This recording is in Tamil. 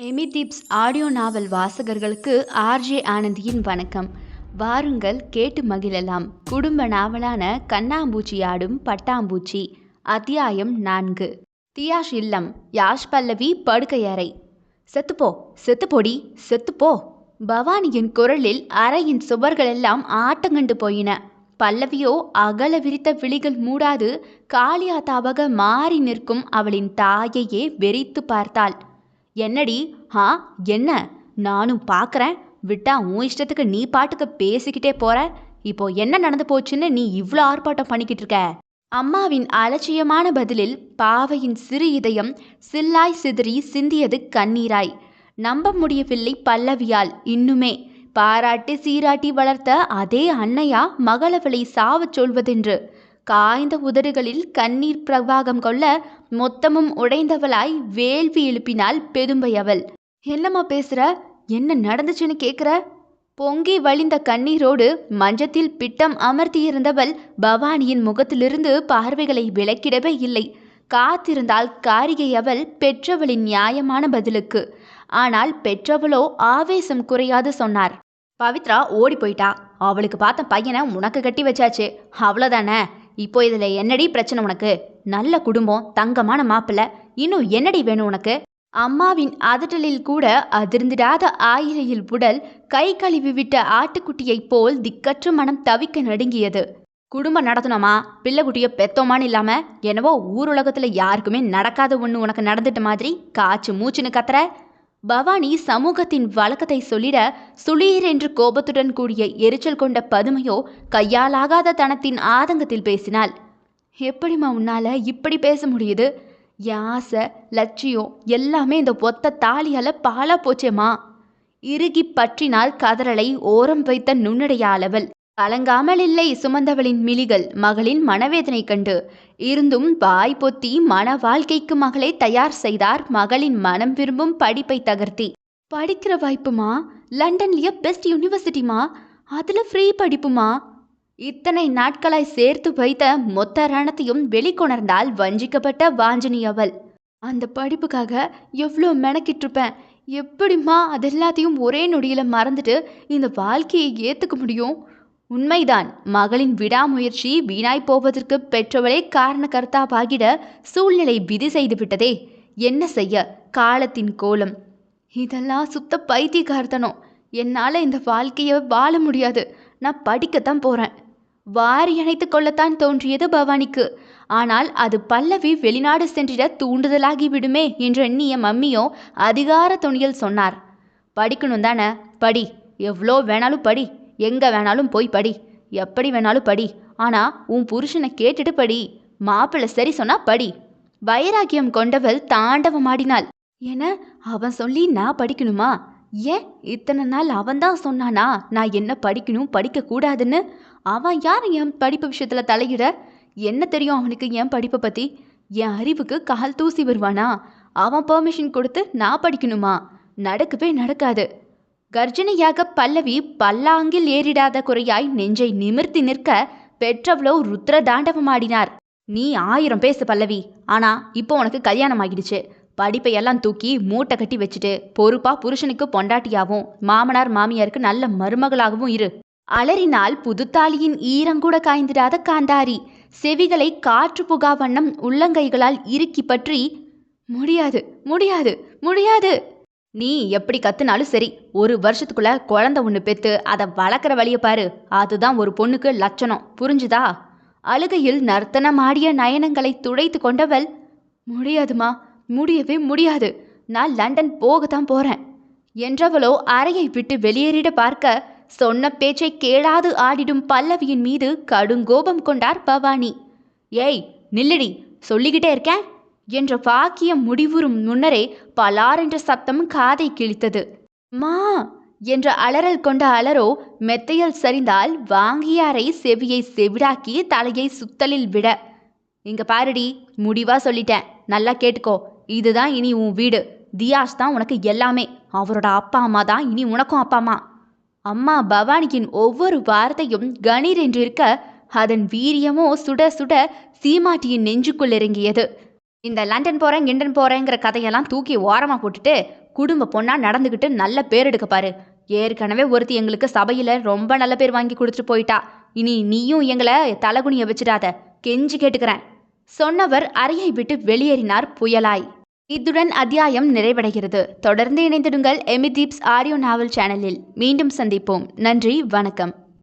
எமி தீப்ஸ் ஆடியோ நாவல் வாசகர்களுக்கு ஆர்ஜே ஆனந்தியின் வணக்கம். வாருங்கள் கேட்டு மகிழலாம். குடும்ப நாவலான கண்ணாம்பூச்சி ஆடும் பட்டாம்பூச்சி. அத்தியாயம் நான்கு. தியாஷ் இல்லம் யாஷ் பல்லவி படுக்கையறை. செத்துப்போ செத்துப்போடி செத்துப்போ. பவானியின் குரலில் அறையின் சுவர்களெல்லாம் ஆட்டங்கண்டு போயின. பல்லவியோ அகல விரித்த விழிகள் மூடாது காளியாத்தாவாக மாறி நிற்கும் அவளின் தாயையே வெறித்து பார்த்தாள். என்னடி? ஆ என்ன? நானும் பார்க்குறேன் விட்டா உன் இஷ்டத்துக்கு நீ பாட்டுக்கு பேசிக்கிட்டே போற. இப்போ என்ன நடந்து போச்சுன்னு நீ இவ்வளோ ஆர்ப்பாட்டம் பண்ணிக்கிட்டு இருக்க? அம்மாவின் அலட்சியமான பதிலில் பாவையின் சிறு இதயம் சில்லாய் சிதறி சிந்தியது கண்ணீராய். நம்ப முடியவில்லை பல்லவியால் இன்னுமே. பாராட்டி சீராட்டி வளர்த்த அதே அன்னையா மகளவளை சாவச் சொல்வதென்று. காய்ந்த உதடுகளில் கண்ணீர் பிரவாகம் கொள்ள மொத்தமும் உடைந்தவளாய் வேள்வி எழுப்பினாள் பெதும்பை அவள். என்னம்மா பேசுற? என்ன நடந்துச்சுன்னு கேக்குற? பொங்கி வழிந்த கண்ணீரோடு மஞ்சத்தில் பிட்டம் அமர்த்தியிருந்தவள் பவானியின் முகத்திலிருந்து பார்வைகளை விளக்கிடவே இல்லை. காத்திருந்தால் காரிகை அவள் பெற்றவளின் நியாயமான பதிலுக்கு. ஆனால் பெற்றவளோ ஆவேசம் குறையாது சொன்னார். பவித்ரா ஓடி போயிட்டா. அவளுக்கு பார்த்த பையனை உனக்கு கட்டி வச்சாச்சு. அவ்வளோதானே இப்போ இதில் என்னடி பிரச்சனை உனக்கு? நல்ல குடும்பம் தங்கமான மாப்பிள்ளை இன்னும் என்னடி வேணும் உனக்கு? அம்மாவின் அதட்டலில் கூட அதிர்ந்திடாத ஆயிரையில் உடல் கை கழுவி விட்ட ஆட்டுக்குட்டியைப் போல் திக்கற்று மனம் தவிக்க நடுங்கியது. குடும்பம் நடத்தணுமா? பிள்ளைக்குட்டியை பெத்தோமான்னு இல்லாம என்னவோ ஊருலகத்துல யாருக்குமே நடக்காத ஒன்று உனக்கு நடந்துட்ட மாதிரி காய்ச்சி மூச்சுன்னு கத்துற? பவானி சமூகத்தின் வழக்கத்தை சொல்லிட சுளீர் என்று கோபத்துடன் கூடிய எரிச்சல் கொண்ட பதுமையோ கையாலாகாத தனத்தின் ஆதங்கத்தில் பேசினாள். எப்படிம்மா உன்னால இப்படி பேச முடியுது? என் ஆசை லட்சியம் எல்லாமே இந்த ஒத்த தாலியால பாலா போச்சேம்மா. இறுகி பற்றினால் கதறலை ஓரம் வைத்த நுண்ணுடைய அளவல் கலங்காமல் இல்லை சுமந்தவளின் மிழிகள் மகளின் மனவேதனை கண்டு. இருந்தும் வாய் பொத்தி மன வாழ்க்கைக்கு மகளை தயார் செய்தார் மகளின் மனம் விரும்பும் படிப்பை தகர்த்தி. படிக்கிற வாய்ப்புமா? லண்டன்லயே பெஸ்ட் யூனிவர்சிட்டிமா? அதுல ஃப்ரீ படிப்புமா? இத்தனை நாட்களாய் சேர்த்து வைத்த மொத்த ரணத்தையும் வெளிக்கொணர்ந்தால் வஞ்சிக்கப்பட்ட வாஞ்சினி அவள். அந்த படிப்புக்காக எவ்வளோ மெனக்கிட்டிருப்பேன். எப்படிம்மா அதெல்லாத்தையும் ஒரே நொடியில மறந்துட்டு இந்த வாழ்க்கையை ஏத்துக்க முடியும்? உண்மைதான். மகளின் விடாமுயற்சி வீணாய் போவதற்கு பெற்றவளே காரண கர்த்தாவாகிட சூழ்நிலை விதி செய்து விட்டதே என்ன செய்ய? காலத்தின் கோலம். இதெல்லாம் சுத்த பைத்தியக்கார்த்தனம். என்னால் இந்த வாழ்க்கையை வாழ முடியாது. நான் படிக்கத்தான் போகிறேன் வாரி அணைத்து கொள்ளத்தான் தோன்றியது பவானிக்கு. ஆனால் அது பல்லவி வெளிநாடு சென்றிட தூண்டுதலாகி விடுமே என்று எண்ணிய மம்மியோ அதிகார துணியில் சொன்னார். படிக்கணும் தானே படி. எவ்வளோ வேணாலும் படி. எங்கே வேணாலும் போய் படி. எப்படி வேணாலும் படி. ஆனால் உன் புருஷனை கேட்டுட்டு படி. மாப்பிள்ளை சரி சொன்னா படி. வைராக்கியம் கொண்டவள் தாண்டவமாடினாள் என அவன் சொல்லி நான் படிக்கணுமா? ஏன் இத்தனை நாள் அவன்தான் சொன்னானா? நான் என்ன படிக்கணும் படிக்கக்கூடாதுன்னு அவன் யார் என் படிப்பு விஷயத்துல தலையிட? என்ன தெரியும் அவனுக்கு என் படிப்பை பத்தி? என் அறிவுக்கு கால் தூசி வருவானா? அவன் பெர்மிஷன் கொடுத்து நான் படிக்கணுமா? நடக்கவே நடக்காது. கர்ஜனையாக பல்லவி பல்லாங்கில் ஏறிடாத குறையாய் நெஞ்சை நிமிர்த்தி நிற்க பெற்றவளோ ருத்ர தாண்டவமாடினார் நீ ஆயிரம் பேசு பல்லவி. ஆனா இப்போ உனக்கு கல்யாணம் ஆகிடுச்சு படிப்பை எல்லாம் தூக்கி மூட்டை கட்டி வச்சுட்டு பொறுப்பா புருஷனுக்கு பொண்டாட்டியாவும் மாமனார் மாமியாருக்கு நல்ல மருமகளாகவும் இரு. அலறினால் புதுத்தாலியின் ஈரங்கூட காய்ந்திடாத காந்தாரி. செவிகளை காற்று புகா வண்ணம் உள்ளங்கைகளால் இறுக்கி பற்றி முடியாது முடியாது முடியாது. நீ எப்படி கத்துனாலும் சரி ஒரு வருஷத்துக்குள்ள குழந்தை ஒன்று பெத்து அதை வளர்க்குற வழியை பாரு. அதுதான் ஒரு பொண்ணுக்கு லட்சணம். புரிஞ்சுதா? அழுகையில் நர்த்தனமாடிய நயனங்களை துடைத்து கொண்டவள் முடியாதுமா முடியவே முடியாது. நான் லண்டன் போகத்தான் போறேன். என்றவளோ அறையை விட்டு வெளியேறிட பார்க்க சொன்ன பேச்சை கேளாது ஆடிடும் பல்லவியின் மீது கடுங்கோபம் கொண்டார் பவானி. ஏய் நில்லுடி. சொல்லிக்கிட்டே இருக்கேன். என்ற வாக்கியம் முடிவுறும் முன்னரே பலார் என்ற சத்தம் காதை கிழித்தது. மா! என்ற அலறல் கொண்ட அலரோ மெத்தையில் சரிந்தால் வாங்கியாரை செவியை செவிடாக்கி தலையை சுத்தலில் விட. இங்க பாருடி முடிவா சொல்லிட்டேன். நல்லா கேட்டுக்கோ. இதுதான் இனி உன் வீடு. தியாஷ் தான் உனக்கு எல்லாமே. அவரோட அப்பா அம்மா தான் இனி உனக்கும் அப்பா அம்மா. அம்மா பவானியின் ஒவ்வொரு வார்த்தையும் கணீர் என்றிருக்க அதன் வீரியமோ சுட சுட சீமாட்டியின் நெஞ்சுக்குள் இறங்கியது. இந்த லண்டன் போகிறேன் கிண்டன் போகிறேங்கிற கதையெல்லாம் தூக்கி ஓரமாக போட்டுட்டு குடும்ப பொண்ணா நடந்துக்கிட்டு நல்ல பேர் எடுக்க பாரு. ஏற்கனவே ஒருத்தி எங்களுக்கு சபையில் ரொம்ப நல்ல பேர் வாங்கி கொடுத்துட்டு போயிட்டா. இனி நீயும் எங்களை தலகுனிய வச்சிடாத. கெஞ்சி கேட்டுக்கிறேன். சொன்னவர் அறையை விட்டு வெளியேறினார் புயலாய். இத்துடன் அத்தியாயம் நிறைவடைகிறது. தொடர்ந்து இணைந்திடுங்கள் எமிதீப்ஸ் ஆரியோ நாவல் சேனலில். மீண்டும் சந்திப்போம். நன்றி வணக்கம்.